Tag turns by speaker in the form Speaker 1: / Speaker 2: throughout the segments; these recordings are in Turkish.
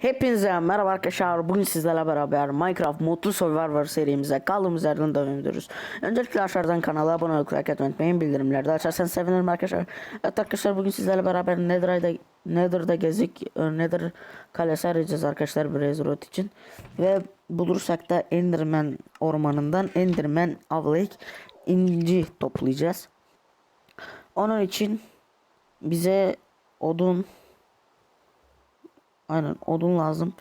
Speaker 1: Hepinize merhaba arkadaşlar. Bugün sizlerle beraber Minecraft Modlu Survivor serimize kaldığımız yerden devam ediyoruz. Öncelikle aşağıdan kanala abone olup like etmeyi unutmayın. Bildirimleri de açarsanız sevinirim arkadaşlar. Evet arkadaşlar bugün sizlerle beraber Nether'da Nether'da gezik e, Nether kalesi arayacağız arkadaşlar Blaze Road için. Ve bulursak da Enderman ormanından Enderman avlayıp inci toplayacağız. Onun için bize odun Aynen odun lazım.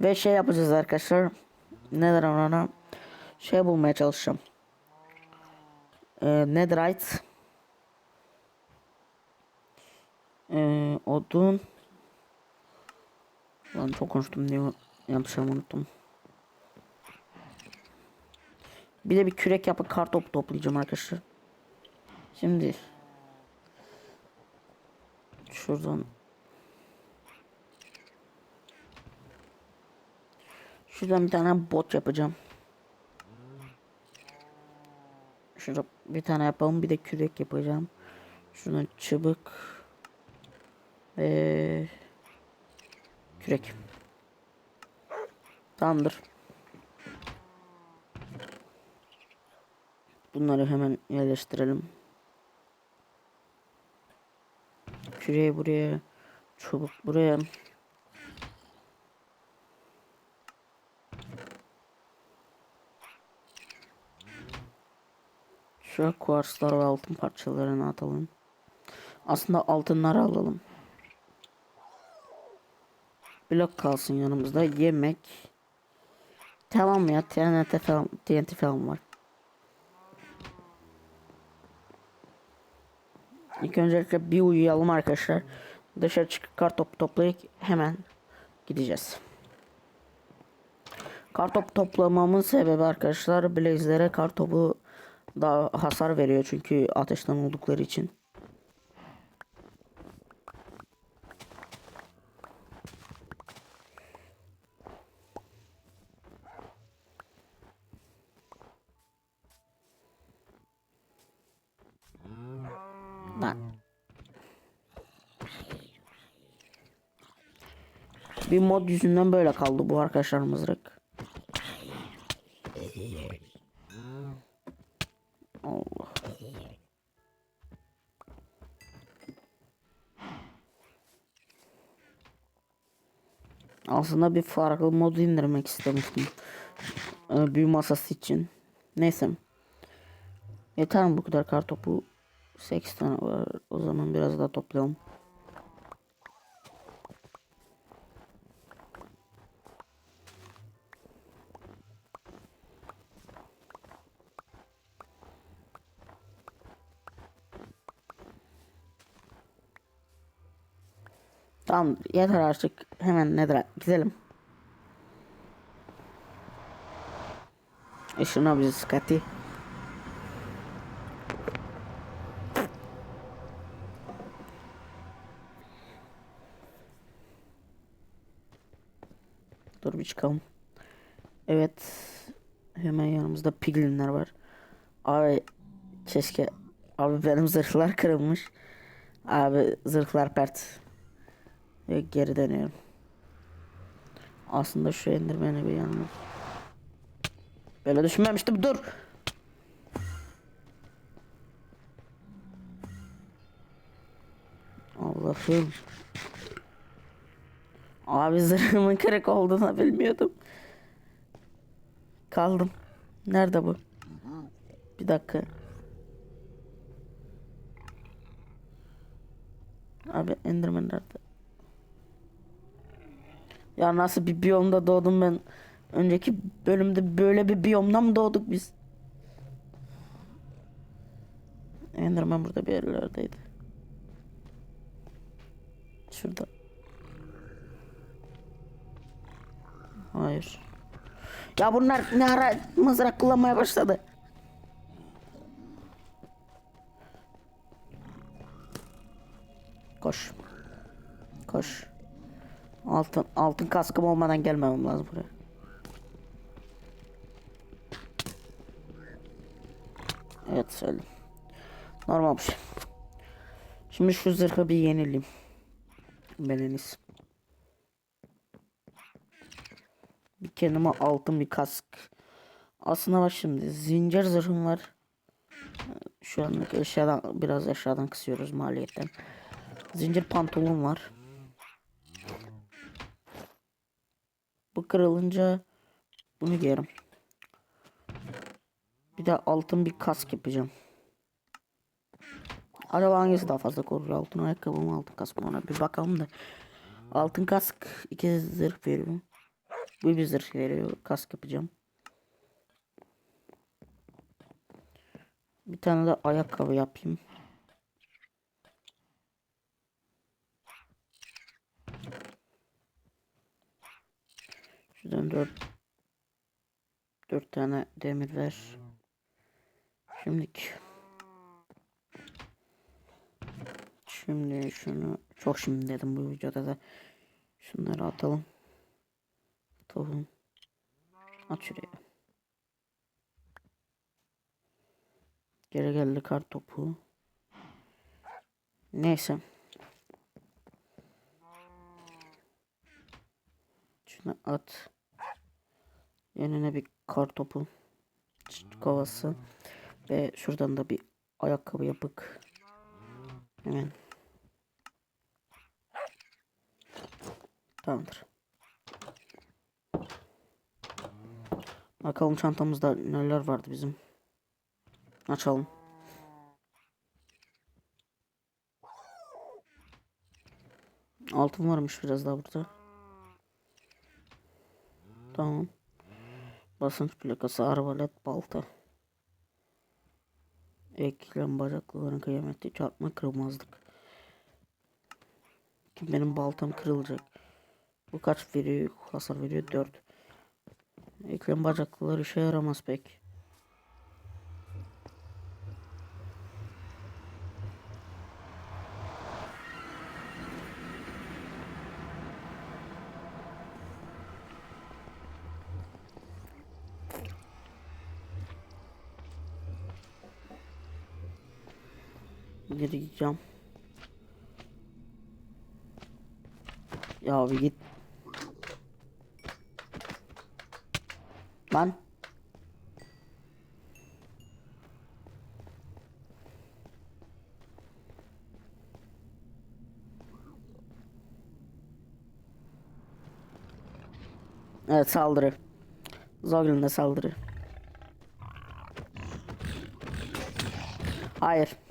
Speaker 1: Ve şey yapacağız arkadaşlar. Nedir ona? Şey bulmaya çalışacağım. Ee, netherite. Ee, odun. Lan çok konuştum diye yapacağım unuttum. Bir de bir kürek yapıp kartop toplayacağım arkadaşlar. Şimdi şuradan Şuradan bir tane bot yapacağım. Şurada bir tane yapalım. Bir de kürek yapacağım. Şuradan çubuk. Ve kürek. Tamamdır. Bunları hemen yerleştirelim. Küreği buraya. Çubuk buraya. Şu kuarslar ve altın parçalarını atalım. Aslında altınları alalım. Blok kalsın yanımızda. Yemek. Tamam ya TNT falan, TNT falan var. İlk öncelikle bir uyuyalım arkadaşlar. Dışarı çıkıp kartop toplayıp hemen gideceğiz. Kartop toplamamın sebebi arkadaşlar Blaze'lere kartopu daha hasar veriyor çünkü ateşten oldukları için. Bir mod yüzünden böyle kaldı bu arkadaşlar mızrak. Allah. Aslında bir farklı mod indirmek istemiştim. Ee, büyü masası için. Neyse. Yeter mi bu kadar kartopu? 8 tane var. O zaman biraz daha toplayalım. Tamam yeter artık. Hemen nedir gidelim. E şuna bizi sıkati. Dur bir çıkalım. Evet. Hemen yanımızda piglinler var. Abi keşke abi benim zırhlar kırılmış. Abi zırhlar pert. Ve geri dönüyorum. Aslında şu endirmeni bir yanına. Böyle düşünmemiştim dur. Allah'ım. Abi zırhımın kırık olduğunu bilmiyordum. Kaldım. Nerede bu? Bir dakika. Abi Enderman nerede? Ya nasıl bir biyomda doğdum ben? Önceki bölümde böyle bir biyomda mı doğduk biz? Enderman burada bir yerlerdeydi. Şurada. Hayır. Ya bunlar ne ara mızrak kullanmaya başladı? Koş. Koş. Altın altın kaskım olmadan gelmemem lazım buraya. Evet söyle. Normal bir şey. Şimdi şu zırhı bir yenileyim. Ben en iyisi. kendime altın bir kask. Aslında bak şimdi zincir zırhım var. Şu anlık eşyadan biraz eşyadan kısıyoruz maliyetten. Zincir pantolon var. Bu kırılınca bunu giyerim. Bir de altın bir kask yapacağım. Acaba hangisi daha fazla koruyor? Altın ayakkabı mı altın kask mı ona bir bakalım da. Altın kask iki zırh veriyor. Bu bir zırh veriyor. Kask yapacağım. Bir tane de ayakkabı yapayım. Şuradan dört dört tane demir ver. Şimdiki Şimdi şunu çok şimdi dedim bu videoda da şunları atalım. Tohum. At şuraya. Geri geldi kar topu. Neyse. Şunu at. Yanına bir kar topu. Çift kovası. Ve şuradan da bir ayakkabı yapık. Hemen. Tamamdır. Bakalım çantamızda neler vardı bizim. Açalım. Altın varmış biraz daha burada. Tamam. Basınç plakası, arbalet, balta. Eklem bacaklıların kıyameti çarpma kırılmazlık. Ki benim baltam kırılacak. Bu kaç veriyor? Hasar veriyor 4. Eklem bacaklılar işe yaramaz pek. Geri gideceğim. Ya bir git. Lan. Evet saldırı. Zoglin'de saldırı. Hayır.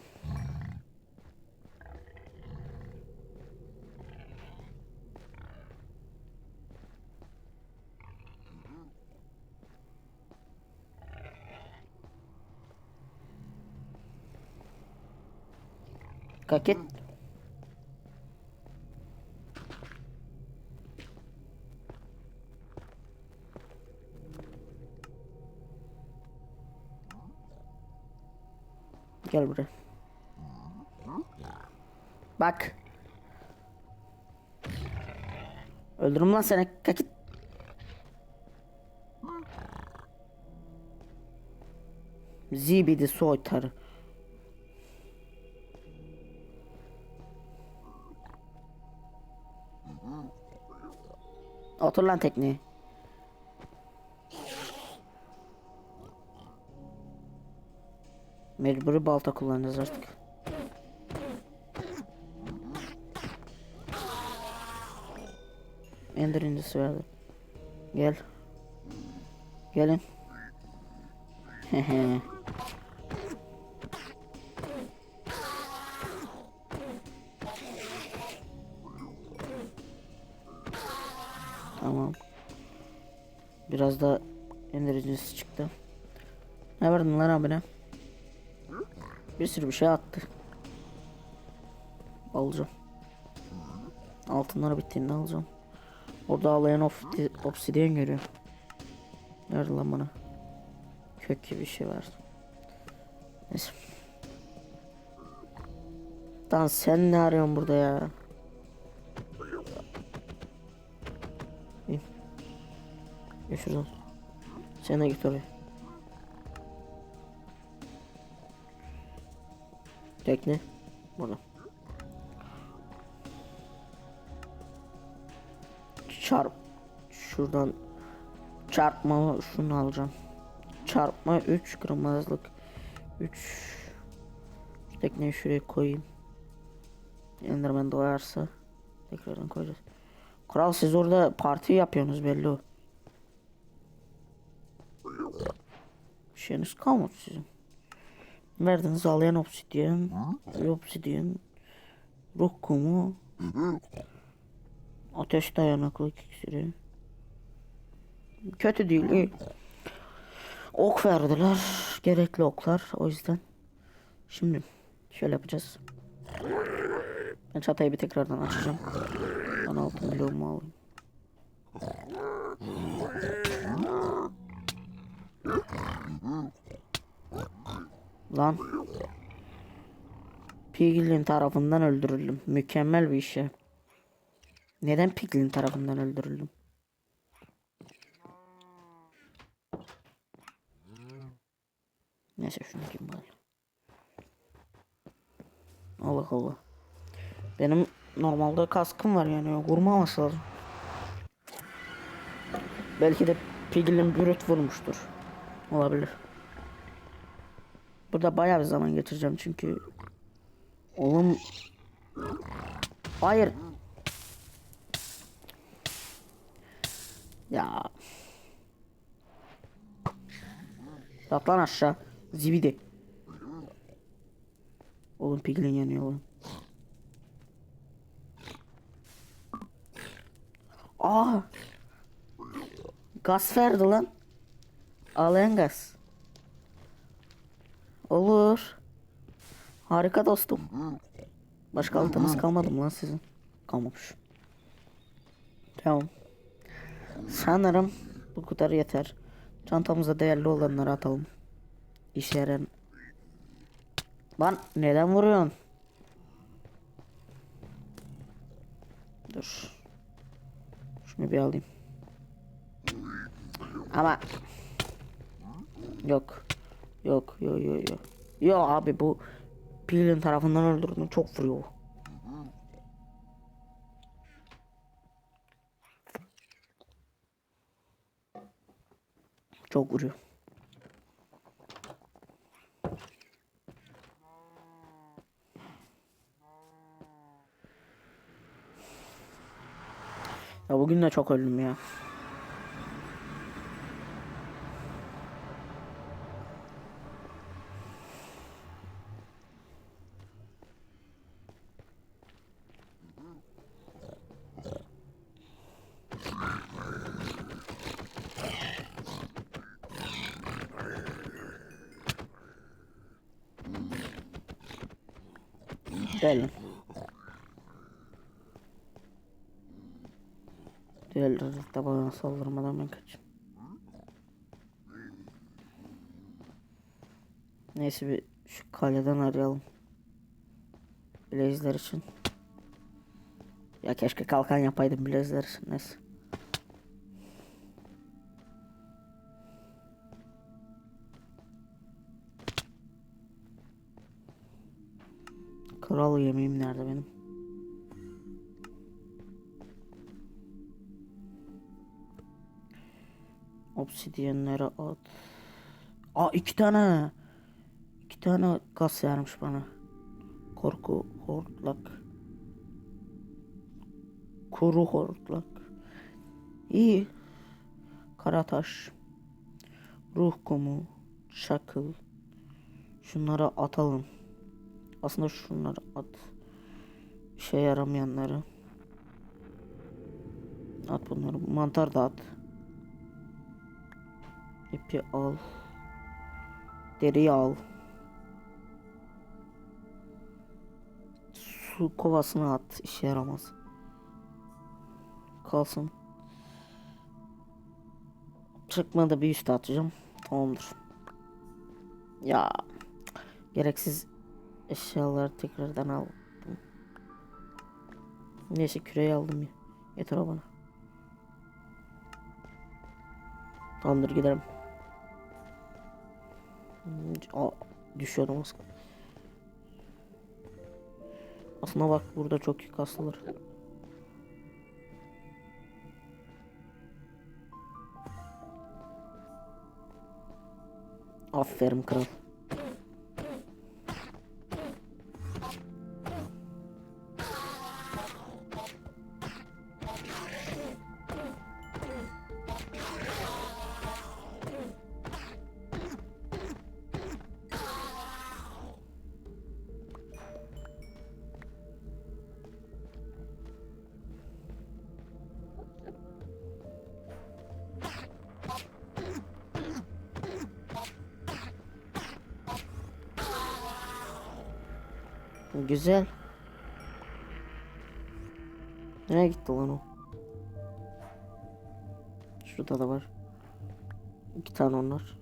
Speaker 1: Kalk et. Gel buraya. Bak. Öldürürüm lan seni. Kalk git. Zibidi soytarı. Otur lan tekneye. Mecburi balta kullanacağız artık. Ender incisi verdi. Gel. Gelin. Tamam. Biraz da ender incisi çıktı. Ne verdin lan abine? Bir sürü bir şey attı. Alacağım. Altınları bittiğinde alacağım. Orada ağlayan obsidi obsidyen görüyor. Nerede lan bana? Kök gibi bir şey var. Neyse. Lan sen ne arıyorsun burada ya? Gel şuradan. Sen de git oraya. Tekne. Burada. Çarp. Şuradan Çarpma şunu alacağım. Çarpma 3 kırmızılık. 3 Şu tekneyi şuraya koyayım. Enderman doğarsa tekrardan koyacağız. Kral siz orada parti yapıyorsunuz belli o. şeyiniz kalmadı sizin. Verdiniz ağlayan obsidyen. Obsidyen. Ruh kumu. Ateş dayanıklı iksiri. Kötü değil iyi. Ok verdiler. Gerekli oklar o yüzden. Şimdi şöyle yapacağız. Ben çatayı bir tekrardan açacağım. Ben altın bloğumu alayım. Lan. Piglin tarafından öldürüldüm. Mükemmel bir ya. Neden Piglin tarafından öldürüldüm? Neyse şunu kim bari. Allah Allah. Benim normalde kaskım var yani vurmaması lazım. Belki de Piglin bürüt vurmuştur. Olabilir. Burada bayağı bir zaman geçireceğim çünkü. Oğlum. Hayır. Ya. Yat lan aşağı. Zibidi. Oğlum piglin yanıyor lan Aa. Gaz verdi lan. Ağlayan gaz Olur Harika dostum. Başka altınız kalmadı mı lan sizin? Kalmamış. Tamam. Sanırım bu kadar yeter. Çantamıza değerli olanları atalım. İşe yarayan. Lan neden vuruyorsun? Dur. Şunu bir alayım. Ama yok. Yok, yok, yok, yok. Yo abi bu Pilin tarafından öldürdüm çok vuruyor. Çok vuruyor. Ya bugün de çok öldüm ya. Gelin. Diğerleri de bana saldırmadan ben kaçayım. Neyse bir şu kaleden arayalım. Blaze'ler için. Ya keşke kalkan yapaydım Blaze'ler için neyse. Kral yemeğim nerede benim? Obsidyenlere at. Aa iki tane. İki tane gaz vermiş bana. Korku hortlak. Kuru hortlak. İyi. Karataş. Ruh kumu. Çakıl. Şunları atalım. Aslında şunları at. İşe yaramayanları. At bunları. Mantar da at. İpi al. Deriyi al. Su kovasını at. İşe yaramaz. Kalsın. Çıkmadı bir üst atacağım. Tamamdır. Ya gereksiz eşyaları tekrardan aldım. Neyse küreyi aldım ya. Yeter o bana. Tamamdır gidelim. Hmm, Aa, düşüyordum az. Aslında bak burada çok iyi kasılır. Aferin kral. Güzel. Nereye gitti lan o? Şurada da var. İki tane onlar.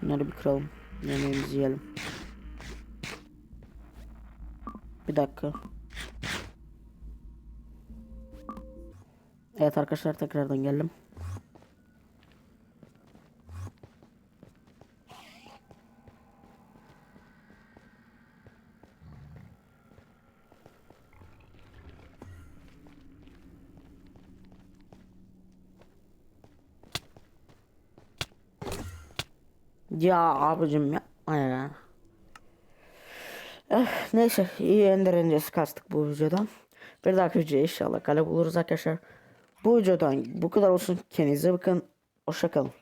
Speaker 1: Şunları bir kıralım. Yemeğimizi yiyelim. Bir dakika. Evet arkadaşlar tekrardan geldim. Ya abicim ya. ya. Eh, neyse iyi ender öncesi kastık bu videodan. Bir dahaki videoya inşallah kale buluruz arkadaşlar. Bu videodan bu kadar olsun. Kendinize bakın. Hoşçakalın.